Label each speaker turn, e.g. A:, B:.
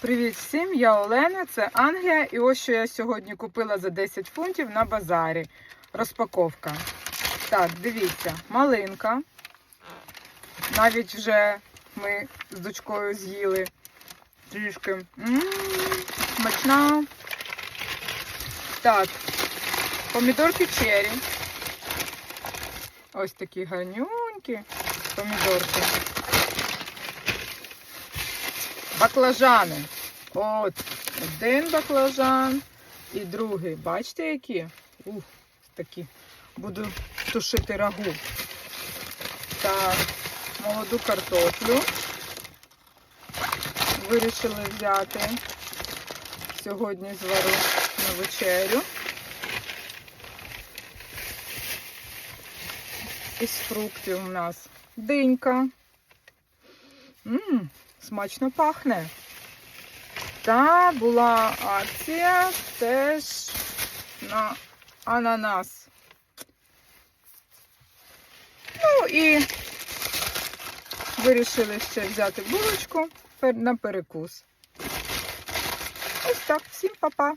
A: Привіт всім, я Олена, це Англія. І ось що я сьогодні купила за 10 фунтів на базарі. Розпаковка. Так, дивіться, малинка. Навіть вже ми з дочкою з'їли трішки. Смачна. Так, помідорки черрі. Ось такі гарнюнькі помідорки. Баклажани. От, один баклажан і другий. Бачите, які? Ух, такі. Буду тушити рагу. Так, молоду картоплю. Вирішили взяти. Сьогодні звару на вечерю. Із фруктів у нас динька. Ммм, смачно пахне. Та була акція теж на ананас. Ну і вирішили ще взяти булочку на перекус. Ось так, всім па-па.